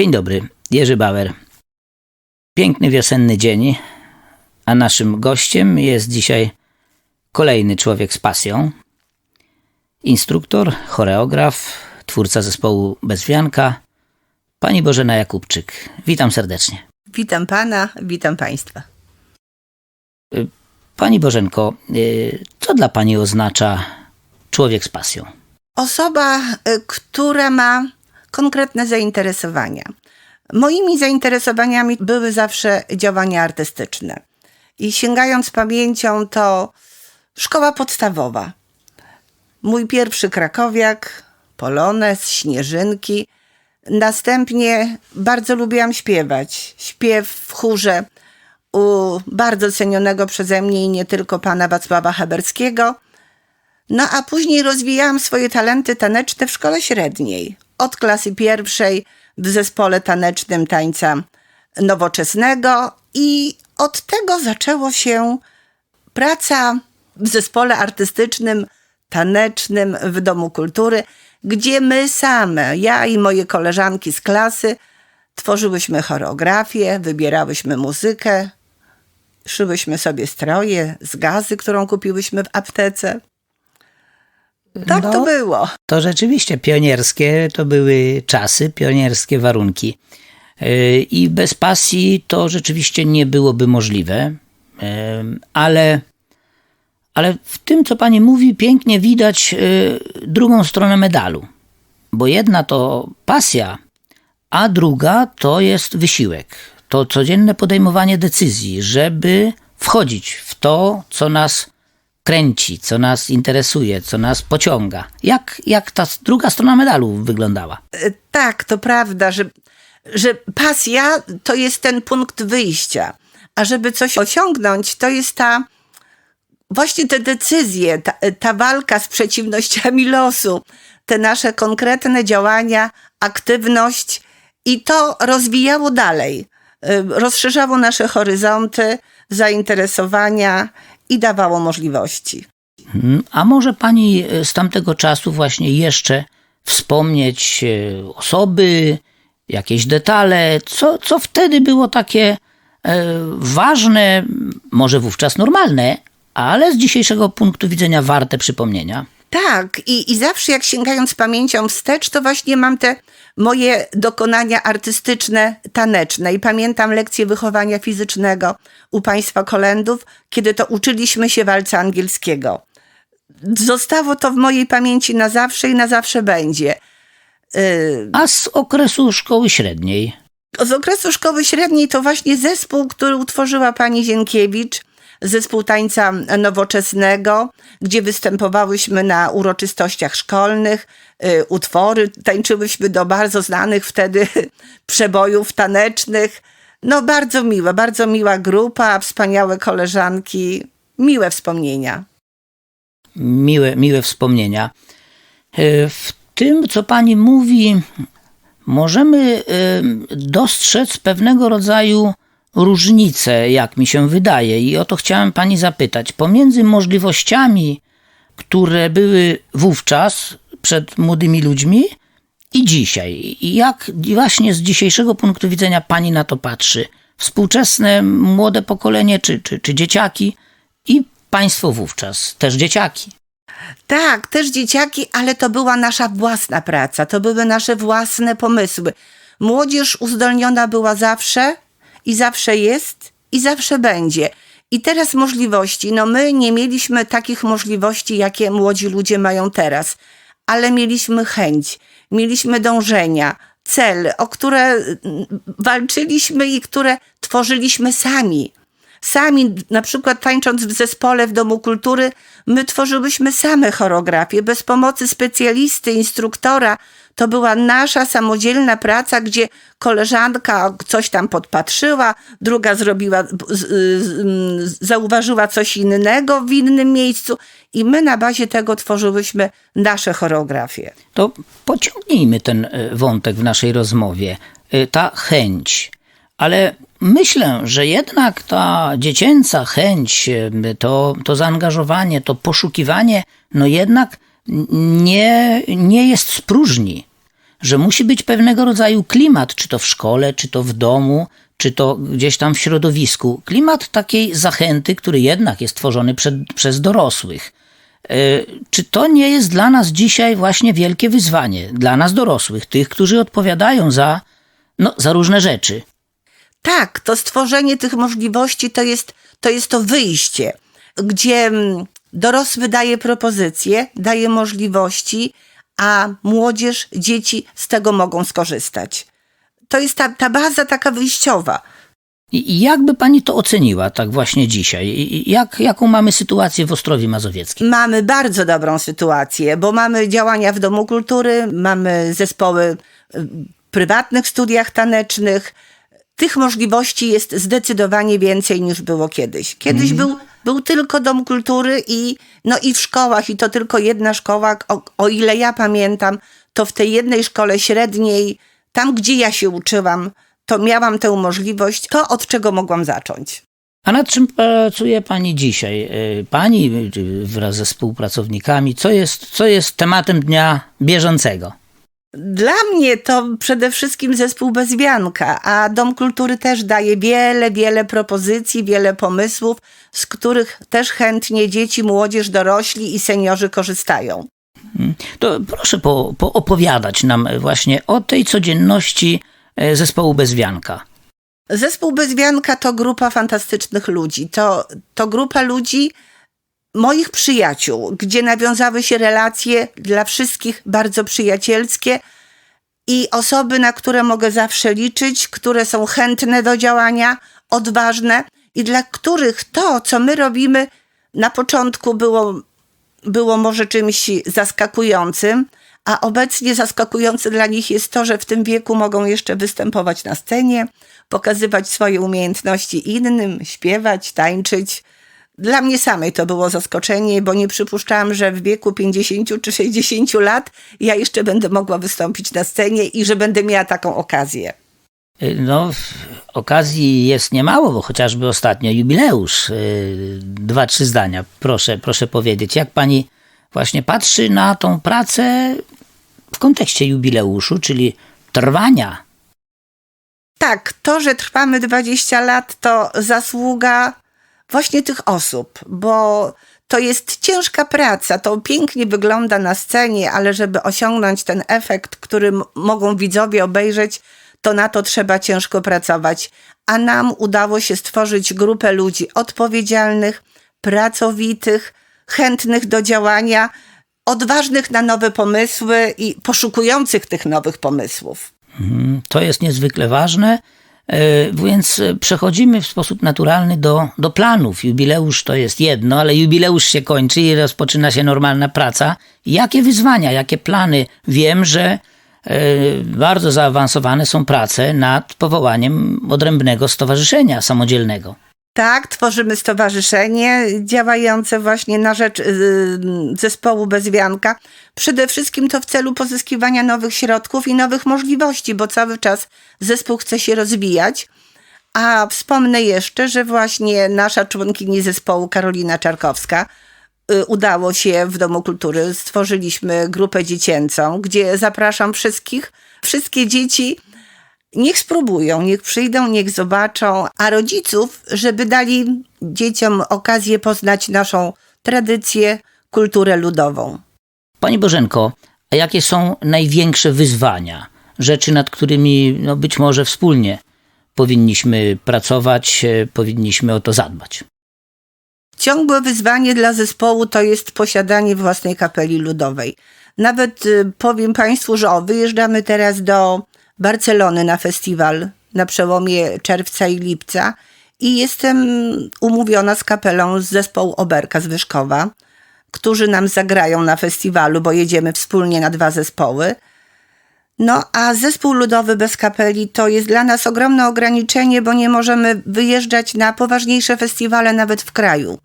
Dzień dobry, Jerzy Bauer. Piękny wiosenny dzień, a naszym gościem jest dzisiaj kolejny człowiek z pasją. Instruktor, choreograf, twórca zespołu Bezwianka, pani Bożena Jakubczyk. Witam serdecznie. Witam pana, witam państwa. Pani Bożenko, y, co dla pani oznacza człowiek z pasją? Osoba, y, która ma konkretne zainteresowania. Moimi zainteresowaniami były zawsze działania artystyczne. I sięgając pamięcią, to szkoła podstawowa. Mój pierwszy krakowiak, polones, śnieżynki. Następnie bardzo lubiłam śpiewać. Śpiew w chórze u bardzo cenionego przeze mnie i nie tylko pana Wacława Haberskiego. No a później rozwijałam swoje talenty taneczne w szkole średniej. Od klasy pierwszej w zespole tanecznym tańca nowoczesnego i od tego zaczęło się praca w zespole artystycznym, tanecznym w Domu Kultury, gdzie my same, ja i moje koleżanki z klasy, tworzyłyśmy choreografię, wybierałyśmy muzykę, szyłyśmy sobie stroje z gazy, którą kupiłyśmy w aptece. Tak to No. było. To rzeczywiście pionierskie to były czasy, pionierskie warunki. Yy, I bez pasji to rzeczywiście nie byłoby możliwe, Yy, ale, ale w tym, co pani mówi, pięknie widać yy, drugą stronę medalu. Bo jedna to pasja, a druga to jest wysiłek. To codzienne podejmowanie decyzji, żeby wchodzić w to, co nas kręci, co nas interesuje, co nas pociąga. Jak, jak ta druga strona medalu wyglądała? E, Tak, to prawda, że, że pasja to jest ten punkt wyjścia, a żeby coś osiągnąć, to jest ta właśnie te decyzje, ta, ta walka z przeciwnościami losu, te nasze konkretne działania, aktywność i to rozwijało dalej, y, rozszerzało nasze horyzonty, zainteresowania i dawało możliwości. Mm, A może pani e, z tamtego czasu właśnie jeszcze wspomnieć e, osoby, jakieś detale, co, co wtedy było takie e, ważne, może wówczas normalne, ale z dzisiejszego punktu widzenia warte przypomnienia? Tak, i, i zawsze jak sięgając pamięcią wstecz, to właśnie mam te moje dokonania artystyczne, taneczne. I pamiętam lekcje wychowania fizycznego u państwa kolendów, kiedy to uczyliśmy się walca angielskiego. Zostało to w mojej pamięci na zawsze i na zawsze będzie. Y, A z okresu szkoły średniej? z okresu szkoły średniej to właśnie zespół, który utworzyła pani Zienkiewicz, zespół tańca nowoczesnego, gdzie występowałyśmy na uroczystościach szkolnych, y, utwory, tańczyłyśmy do bardzo znanych wtedy przebojów tanecznych. No bardzo miłe, bardzo miła grupa, wspaniałe koleżanki, miłe wspomnienia. miłe, miłe wspomnienia. E, W tym, co pani mówi, możemy e, dostrzec pewnego rodzaju różnice, jak mi się wydaje. I o to chciałem pani zapytać. Pomiędzy możliwościami, które były wówczas przed młodymi ludźmi i dzisiaj. I jak właśnie z dzisiejszego punktu widzenia pani na to patrzy? Współczesne młode pokolenie, czy, czy, czy dzieciaki i państwo wówczas, też dzieciaki. Tak, też dzieciaki, ale to była nasza własna praca, to były nasze własne pomysły. Młodzież uzdolniona była zawsze i zawsze jest i zawsze będzie. I teraz możliwości. No my nie mieliśmy takich możliwości, jakie młodzi ludzie mają teraz, ale mieliśmy chęć, mieliśmy dążenia, cel, o które walczyliśmy i które tworzyliśmy sami. Sami, na przykład tańcząc w zespole w Domu Kultury, my tworzyłyśmy same choreografię, bez pomocy specjalisty, instruktora. To była nasza samodzielna praca, gdzie koleżanka coś tam podpatrzyła, druga zrobiła, zauważyła coś innego w innym miejscu i my na bazie tego tworzyłyśmy nasze choreografie. To pociągnijmy ten e, wątek w naszej rozmowie. E, Ta chęć. Ale myślę, że jednak ta dziecięca chęć, e, to, to zaangażowanie, to poszukiwanie, no jednak nie, nie jest z próżni. że musi być pewnego rodzaju klimat, czy to w szkole, czy to w domu, czy to gdzieś tam w środowisku. Klimat takiej zachęty, który jednak jest tworzony przed, przez dorosłych. E, Czy to nie jest dla nas dzisiaj właśnie wielkie wyzwanie, dla nas dorosłych, tych, którzy odpowiadają za, no, za różne rzeczy? Tak, to stworzenie tych możliwości to jest to, jest to wyjście, gdzie mm, dorosły daje propozycje, daje możliwości, a młodzież, dzieci z tego mogą skorzystać. To jest ta, ta baza taka wyjściowa. I jak by pani to oceniła tak właśnie dzisiaj? Jak, jaką mamy sytuację w Ostrowi Mazowieckim? Mamy bardzo dobrą sytuację, bo mamy działania w Domu Kultury, mamy zespoły y, prywatnych studiach tanecznych. Tych możliwości jest zdecydowanie więcej niż było kiedyś. Kiedyś był, był tylko Dom Kultury i, no i w szkołach, i to tylko jedna szkoła, o, o ile ja pamiętam, to w tej jednej szkole średniej, tam gdzie ja się uczyłam, to miałam tę możliwość, to od czego mogłam zacząć. A nad czym pracuje pani dzisiaj? E, Pani czy wraz ze współpracownikami, co jest, co jest tematem dnia bieżącego? Dla mnie to przede wszystkim zespół Bezwianka, a Dom Kultury też daje wiele, wiele propozycji, wiele pomysłów, z których też chętnie dzieci, młodzież, dorośli i seniorzy korzystają. To proszę po, poopowiadać nam właśnie o tej codzienności e, zespołu Bezwianka. Zespół Bezwianka to grupa fantastycznych ludzi. To, to grupa ludzi, moich przyjaciół, gdzie nawiązały się relacje dla wszystkich bardzo przyjacielskie i osoby, na które mogę zawsze liczyć, które są chętne do działania, odważne i dla których to, co my robimy, na początku było, było może czymś zaskakującym, a obecnie zaskakujące dla nich jest to, że w tym wieku mogą jeszcze występować na scenie, pokazywać swoje umiejętności innym, śpiewać, tańczyć. Dla mnie samej to było zaskoczenie, bo nie przypuszczałam, że w wieku 50 czy 60 lat ja jeszcze będę mogła wystąpić na scenie i że będę miała taką okazję. E, No, okazji jest niemało, bo chociażby ostatnio jubileusz. e, Dwa, trzy zdania. Proszę, proszę powiedzieć, jak pani właśnie patrzy na tą pracę w kontekście jubileuszu, czyli trwania Tak, to, że trwamy 20 lat, to zasługa właśnie tych osób, bo to jest ciężka praca. To pięknie wygląda na scenie, ale żeby osiągnąć ten efekt, który mogą widzowie obejrzeć, to na to trzeba ciężko pracować. A nam udało się stworzyć grupę ludzi odpowiedzialnych, pracowitych, chętnych do działania, odważnych na nowe pomysły i poszukujących tych nowych pomysłów. Mm, To jest niezwykle ważne, więc e, przechodzimy w sposób naturalny do, do planów. Jubileusz to jest jedno, ale jubileusz się kończy i rozpoczyna się normalna praca. Jakie wyzwania, jakie plany? Wiem, że e, bardzo zaawansowane są prace nad powołaniem odrębnego stowarzyszenia samodzielnego. Tak, tworzymy stowarzyszenie działające właśnie na rzecz y, zespołu Bezwianka. Przede wszystkim to w celu pozyskiwania nowych środków i nowych możliwości, bo cały czas zespół chce się rozwijać. A wspomnę jeszcze, że właśnie nasza członkini zespołu Karolina Czarkowska y, udało się w Domu Kultury. Stworzyliśmy grupę dziecięcą, gdzie zapraszam wszystkich, wszystkie dzieci Niech spróbują, niech przyjdą, niech zobaczą, a rodziców, żeby dali dzieciom okazję poznać naszą tradycję, kulturę ludową. Pani Bożenko, a jakie są największe wyzwania, rzeczy, nad którymi no, być może wspólnie powinniśmy pracować, e, powinniśmy o to zadbać? Ciągłe wyzwanie dla zespołu to jest posiadanie własnej kapeli ludowej. Nawet y, powiem Państwu, że o, wyjeżdżamy teraz do Barcelony na festiwal na przełomie czerwca i lipca i jestem umówiona z kapelą z zespołu Oberka z Wyszkowa, którzy nam zagrają na festiwalu, bo jedziemy wspólnie na dwa zespoły. No, a zespół ludowy bez kapeli to jest dla nas ogromne ograniczenie, bo nie możemy wyjeżdżać na poważniejsze festiwale nawet w kraju.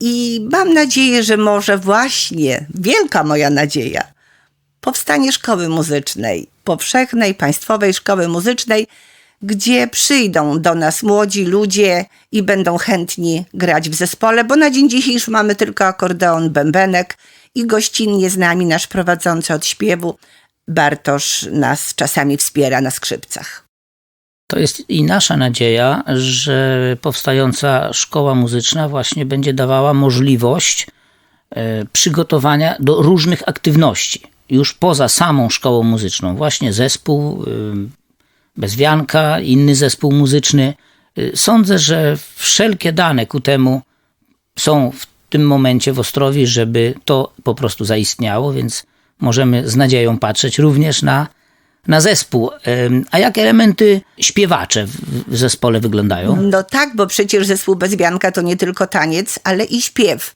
I mam nadzieję, że może właśnie, wielka moja nadzieja, powstanie szkoły muzycznej, powszechnej, państwowej szkoły muzycznej, gdzie przyjdą do nas młodzi ludzie i będą chętni grać w zespole, bo na dzień dzisiejszy mamy tylko akordeon, bębenek i gościnnie z nami nasz prowadzący od śpiewu Bartosz nas czasami wspiera na skrzypcach. To jest i nasza nadzieja, że powstająca szkoła muzyczna właśnie będzie dawała możliwość e, przygotowania do różnych aktywności. Już poza samą szkołą muzyczną, właśnie zespół e, Bezwianka, inny zespół muzyczny. E, Sądzę, że wszelkie dane ku temu są w tym momencie w Ostrowi, żeby to po prostu zaistniało, więc możemy z nadzieją patrzeć również na, na zespół. Em, A jak elementy śpiewacze w zespole wyglądają? No tak, bo przecież zespół Bezwianka to nie tylko taniec, ale i śpiew.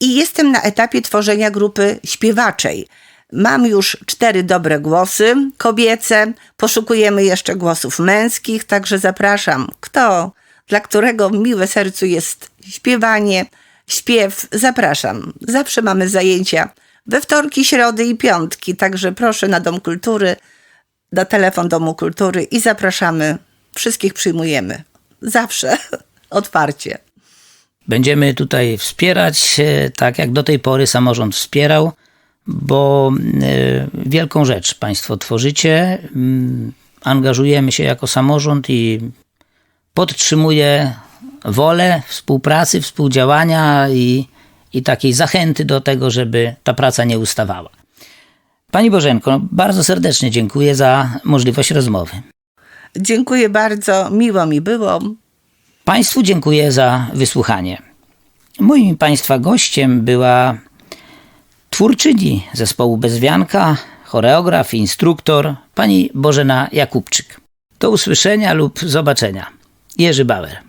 I jestem na etapie tworzenia grupy śpiewaczej. Mam już cztery dobre głosy kobiece, poszukujemy jeszcze głosów męskich, także zapraszam. Kto, dla którego miłe sercu jest śpiewanie, śpiew, zapraszam. Zawsze mamy zajęcia we wtorki, środy i piątki, także proszę na Dom Kultury, na telefon Domu Kultury i zapraszamy. Wszystkich przyjmujemy. Zawsze otwarcie. Będziemy tutaj wspierać, e, tak jak do tej pory samorząd wspierał, bo e, wielką rzecz Państwo tworzycie. Mm, Angażujemy się jako samorząd i podtrzymuję wolę współpracy, współdziałania i, i takiej zachęty do tego, żeby ta praca nie ustawała. Pani Bożenko, bardzo serdecznie dziękuję za możliwość rozmowy. Dziękuję bardzo, miło mi było. Państwu dziękuję za wysłuchanie. Moim Państwa gościem była twórczyni zespołu Bezwianka, choreograf i instruktor pani Bożena Jakubczyk. Do usłyszenia lub zobaczenia. Jerzy Bauer.